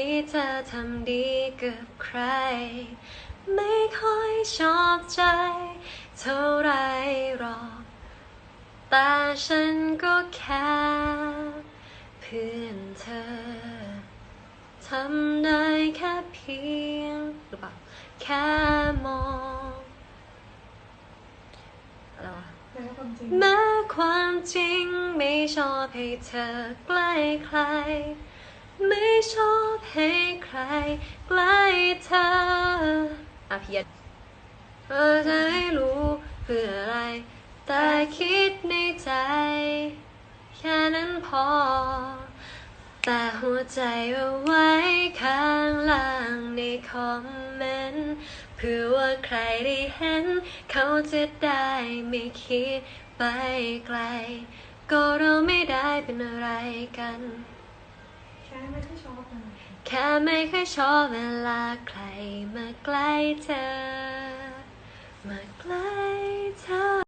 ที่เธอทำดีกับใคร ไม่ค่อยชอบใจ เท่าไรหรอกแต่ฉันก็แค่เพื่อนเธอทำได้แค่เพียงหรือเปล่าแค่มองอะไรวะแม้ความจริงแม้ความจริงไม่ชอบให้เธอใกล้ใคร ไม่ชอบให้ใครใกล้เธออะเพียนเออจะให้รู้เพื่ออะไร แต่คิดในใจ แค่นั้นพอ แต่หัวใจเอาไว้ข้างล่างในคอมเมนต์เพื่อว่าใครได้เห็น เขาจะได้ไม่คิดไปไกล ก็เราไม่ได้เป็นอะไรกัน แค่ไม่เค่ไม่ค่อยชอบเวลาใครมาใกล้เธอ มาใกล้เธอ